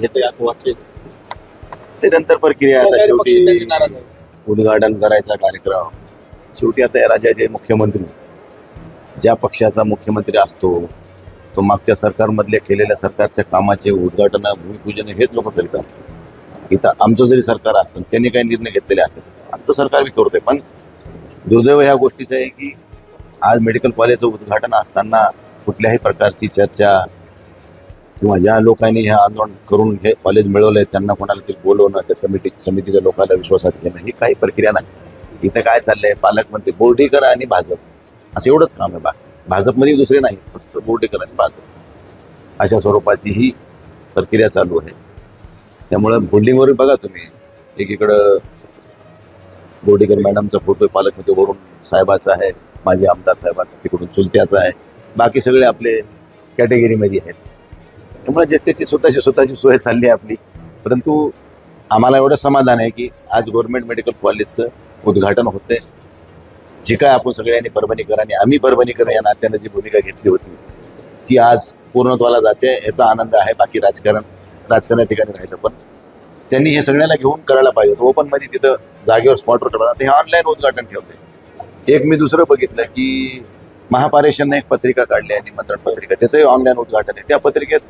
घेते असं वाटतंय ते नंतर प्रक्रिया. आता सहकारी पक्ष शेवटी त्यांचे नाराज आहे. उद्घाटन करायचा कार्यक्रम शेवटी आता या राज्याचे मुख्यमंत्री ज्या पक्षाचा मुख्यमंत्री असतो तो मागच्या सरकारमधल्या केलेल्या सरकारच्या कामाचे उद्घाटन भूमिपूजन हेच लोक करीत असतात इथं आमचं जरी सरकार असतं त्यांनी काही निर्णय घेतलेले असतात आमचं सरकार बी करतोय पण दुर्दैव ह्या गोष्टीचं आहे की आज मेडिकल कॉलेजचं उद्घाटन असताना कुठल्याही प्रकारची चर्चा किंवा ज्या लोकांनी हे आंदोलन करून हे कॉलेज मिळवलंय त्यांना कोणाला ते बोलवणं त्या कमिटी समितीच्या लोकांना विश्वासात घेणं ही काही प्रक्रिया नाही. इथं काय चाललंय? पालकमंत्री बोर्डीकर आणि भाजप. असं एवढंच काम आहे बा. भाजपमध्ये दुसरे नाही फक्त बोर्डीकर आणि भाजप. अशा स्वरूपाची ही प्रक्रिया चालू आहे. त्यामुळं होल्डिंगवर बघा तुम्ही एकीकडं बोर्डीकर मॅडमचा फोटो पालकमंत्री वरून साहेबाचा आहे माझे आमदार साहेबाचा तिकडून चुलत्याचा आहे. बाकी सगळे आपले कॅटेगरीमध्ये आहेत. त्यामुळे जनतेची स्वतःची स्वतःची सोय चालली आहे आपली. परंतु आम्हाला एवढं समाधान आहे की आज गव्हर्नमेंट मेडिकल कॉलेजचं उद्घाटन होतंय. जे काय आपण सगळ्यांनी परभणीकरांनी आम्ही परभणीकर या नात्यानं जी भूमिका घेतली होती ती आज पूर्णत्वाला जाते याचा आनंद आहे. बाकी राजकारण राजकारण ठिकाणी राहिलं पण. त्यांनी हे सगळ्याला घेऊन करायला पाहिजे होतं. ओपनमध्ये तिथं जागेवर स्पॉटवर ठेवतात ते हे ऑनलाईन उद्घाटन ठेवते एक मी दुसरं बघितलं की महापारेषणने एक पत्रिका काढली आहे निमंत्रण पत्रिका. त्याचंही ऑनलाईन उद्घाटन आहे. त्या पत्रिकेत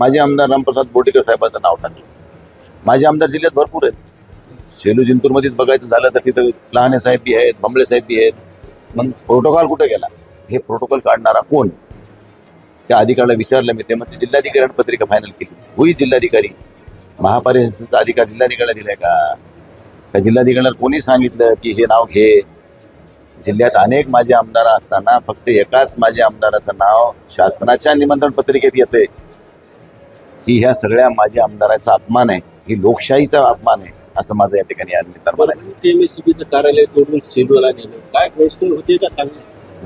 माझे आमदार रामप्रसाद बोटेकर साहेबांचं नाव टाकलं. माझे आमदार जिल्ह्यात भरपूर आहेत. सेलू जिंतूरमध्येच बघायचं झालं तर तिथं लहाने साहेब बी आहेत बंबळे साहेब बी आहेत. मग प्रोटोकॉल कुठे गेला? हे प्रोटोकॉल काढणारा कोण? त्या अधिकाऱ्याला विचारलं मी ते म्हणजे जिल्हाधिकाऱ्यानं पत्रिका फायनल केली. होई जिल्हाधिकारी. महापालिकेचा अधिकार जिल्हाधिकाऱ्याला दिलाय का? का जिल्हाधिकाऱ्याला कोणी सांगितलं की हे नाव घे? जिल्ह्यात अनेक माझे आमदार असताना फक्त एकाच माझ्या आमदाराचं नाव शासनाच्या निमंत्रण पत्रिकेत येते ही ह्या सगळ्या माझ्या आमदाराचा अपमान आहे ही लोकशाहीचा अपमान आहे असं माझं या ठिकाणी या निमित्तानं म्हणायचं. एमएससीबीचं कार्यालय तोडून सेलूला नेलं. काय गैरसोय होते का चांगली?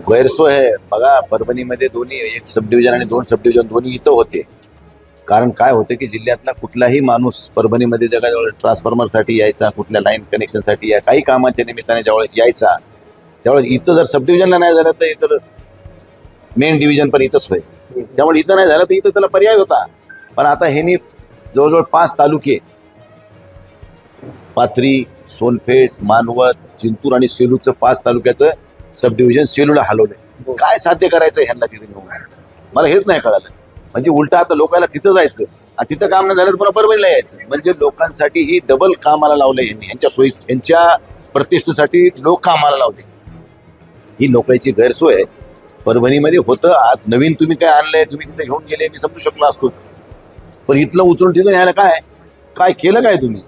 गैरसोय आहे. बघा परभणीमध्ये दोन्ही एक सब डिव्हिजन आणि दोन सब डिव्हिजन दोन्ही इथं होते. कारण काय होतं की जिल्ह्यातला कुठलाही माणूस परभणीमध्ये जगाजवळ ट्रान्सफॉर्मरसाठी यायचा कुठल्या लाईन कनेक्शनसाठी या काही कामाच्या निमित्ताने ज्यावेळेस यायचा त्यावेळेस इथं जर सब डिव्हिजनला नाही झालं तर इतर मेन डिव्हिजन पण इथंच होय. त्यामुळे इथं नाही झालं तर इथं त्याला पर्याय होता. पण आता ह्यांनी जवळजवळ पाच तालुके पाथरी सोनपेठ मानवत जिंतूर आणि सेलूचं पाच तालुक्याचं सब डिव्हिजन सेलूला हलवलंय. काय साध्य करायचं ह्यांना तिथे नेऊन? मला हेच नाही कळालं. म्हणजे उलट आता लोकांना तिथं जायचं आणि तिथं काम नाही झालं तर पुन्हा परभणीला यायचं. म्हणजे लोकांसाठी ही डबल कामाला लावलंय यांनी यांच्या सोयी यांच्या प्रतिष्ठेसाठी लोक कामाला लावले. ही लोकांची गैरसोय परभणीमध्ये होतं. आज नवीन तुम्ही काय आणलंय तुम्ही तिथे घेऊन गेले मी समजू शकलो असतो. पण इथलं उचलून तिथं न्यायला काय? काय केलं काय तुम्ही?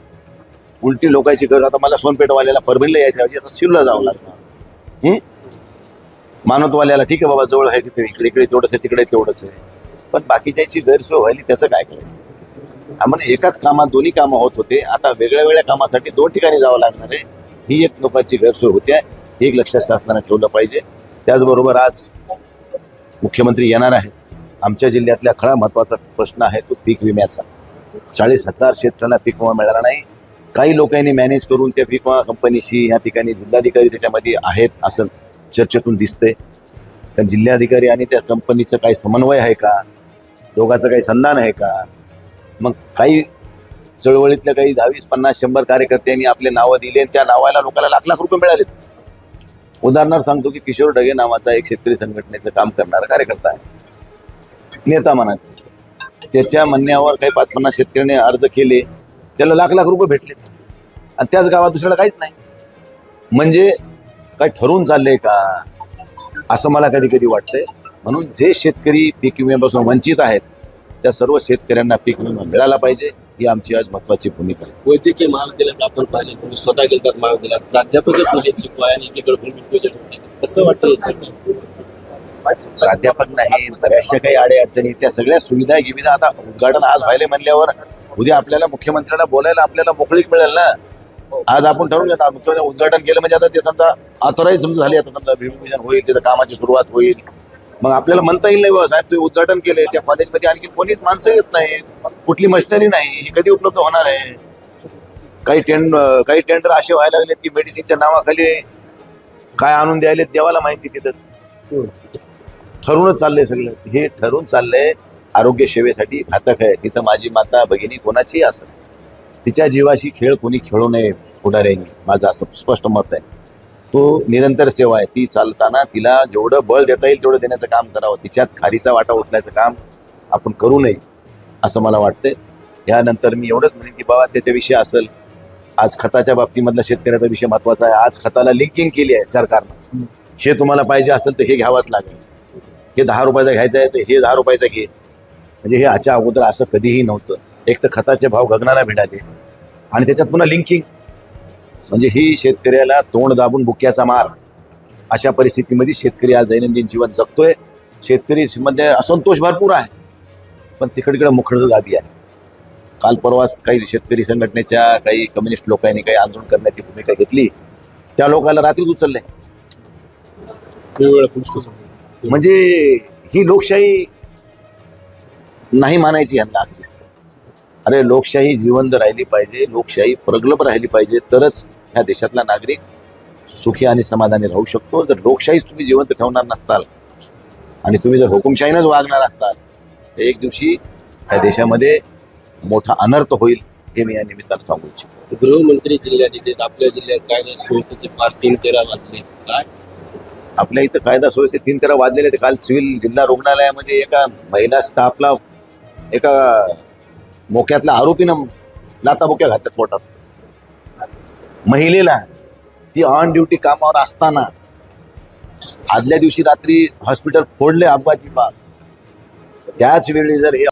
उलटी लोकांची गरज आता मला सोनपेठवाल्याला परभणीला यायच्या आता शिरला जावं लागणार. मानवतवाल्याला ठीक आहे बाबा जवळ आहे तिथे इकडे इकडे तेवढंच आहे तिकडे तेवढंच आहे. पण बाकीच्याची गैरसोय व्हायली त्याचं काय करायचं? आम्हाला एकाच कामात दोन्ही कामं होत होते आता वेगळ्या वेगळ्या कामासाठी दोन ठिकाणी जावं लागणार आहे. ही एक लोकांची गैरसोय होते हे एक लक्षात शासनाने ठेवलं पाहिजे. त्याचबरोबर आज मुख्यमंत्री येणार आहेत. आमच्या जिल्ह्यातल्या खरा महत्त्वाचा प्रश्न आहे तो पीक विम्याचा. चाळीस हजार शेतकऱ्यांना पीक विमा मिळाला नाही. काही लोकांनी मॅनेज करून त्या पीक विमा कंपनीशी या ठिकाणी जिल्हाधिकारी त्याच्यामध्ये आहेत असं चर्चेतून दिसते तर जिल्हाधिकारी आणि त्या कंपनीचं काही समन्वय आहे का? दोघाचं काही संधान आहे का? मग काही चळवळीतल्या काही दहावीस पन्नास शंभर कार्यकर्त्यांनी आपले नावं दिले आणि त्या नावाला लोकांना लाख लाख रुपये मिळाले उदाहरणार्थ सांगतो की किशोर ढगे नावाचा एक शेतकरी संघटनेचं काम करणारा कार्यकर्ता आहे. नेता म्हणा त्याच्या म्हणण्यावर काही पाच पन्नास शेतकऱ्यांनी अर्ज केले त्याला लाख लाख रुपये भेटले. आणि त्याच गावात दुसऱ्याला काहीच नाही. म्हणजे काय ठरवून चाललंय का? असं मला कधी कधी वाटतंय. म्हणून जे शेतकरी पीक विम्यापासून वंचित आहेत त्या सर्व शेतकऱ्यांना पीक विमा मिळाला पाहिजे ही आमची आज महत्वाची भूमिका आहे. वैद्यकीय महाविद्यालयात आपण पाहिले तुम्ही स्वतः गेलतात महाविद्यालयात. प्राध्यापकच नाही शिकवाय आणि एकीकडे भूमिपूजन कसं वाटतं प्राध्यापक नाही बऱ्याचशा काही अडे अडचणी त्या सगळ्या सुविधा गिविधा आता उद्घाटन आज व्हायला म्हणल्यावर उद्या आपल्याला मुख्यमंत्र्यांना बोलायला आपल्याला मोकळीक मिळेल ना? आज आपण ठरवून घेतो मुख्यमंत्री उद्घाटन केलं म्हणजे आता ते समजा ऑथराईज समजा झाली आता समजा भूमिपूजन होईल तिथं कामाची सुरुवात होईल. मग आपल्याला म्हणता येईल नाही साहेब तुम्ही उद्घाटन केले त्या कॉलेजमध्ये आणखी कोणीच माणसं येत नाही कुठली मशिनरी नाही ही कधी उपलब्ध होणार आहे? काही टेंड काही टेंडर असे व्हायला लागलेत की मेडिसिनच्या नावाखाली काय आणून द्यायले देवाला माहिती तिथंच. ठरूनच चाललंय सगळं. हे ठरून चाललंय आरोग्य सेवेसाठी घातक आहे. तिथं माझी माता भगिनी कोणाचीही असेल तिच्या जीवाशी खेळ कोणी खेळू नये पुढाऱ्यांनी. माझं असं स्पष्ट मत आहे. तो निरंतर सेवा आहे. ती चालताना तिला जेवढं बळ देता येईल तेवढं देण्याचं काम करावं. तिच्यात खारीचा वाटा उचलायचं काम आपण करू नये असं मला वाटतंय. यानंतर मी एवढंच म्हणेन की बाबा त्याच्याविषयी असेल आज खताच्या बाबतीमधला शेतकऱ्याचा विषय महत्त्वाचा आहे. आज खताला लिंकिंग केली आहे सरकारनं. हे तुम्हाला पाहिजे असेल तर हे घ्यावंच लागेल. हे दहा रुपयाचा घ्यायचं आहे तर हे दहा रुपयाचं घे. म्हणजे हे आजच्या अगोदर असं कधीही नव्हतं. एक तर खताचे भाव गगनाला भिडाले. आणि त्याच्यात पुन्हा लिंकिंग. म्हणजे ही शेतकऱ्याला तोंड दाबून बुक्याचा मार. अशा परिस्थितीमध्ये शेतकरी आज दैनंदिन जीवन जगतोय. शेतकरी मध्ये असंतोष भरपूर आहे. पण तिकडे मुखड गाबी आहे. काल परवाच काही शेतकरी संघटनेच्या काही कम्युनिस्ट लोकांनी काही आंदोलन करण्याची भूमिका घेतली. त्या लोकांना रात्रीच उचलले. वेगवेगळ्या म्हणजे ही लोकशाही नाही मानायची यांना असं दिसतं. अरे लोकशाही जिवंत राहिली पाहिजे लोकशाही प्रगल्भ राहिली पाहिजे तरच ह्या देशातला नागरिक सुखी आणि समाधानी राहू शकतो. जर लोकशाहीच तुम्ही जिवंत ठेवणार नसताल आणि तुम्ही जर हुकुमशाहीनंच वागणार असताल तर एक दिवशी ह्या देशामध्ये मोठा अनर्थ होईल हे मी या निमित्तानं सांगू इच्छितो. गृहमंत्री जिल्ह्यात आपल्या जिल्ह्यात काय सुव्यवस्थेचे फार तीन तेरा वाजले काय? आपल्या इथं कायदा सुव्यवस्थेत तीन तेरा वाजलेले ते काल सिव्हिल जिल्हा रुग्णालयामध्ये एका महिला स्टाफला एका मोक्यातल्या आरोपीनं लाताबोक्या घातल्यात पोटात महिलेला ती ऑन ड्युटी कामावर असताना आदल्या दिवशी रात्री हॉस्पिटल फोडले अपघाती विभाग त्याच वेळी जर हे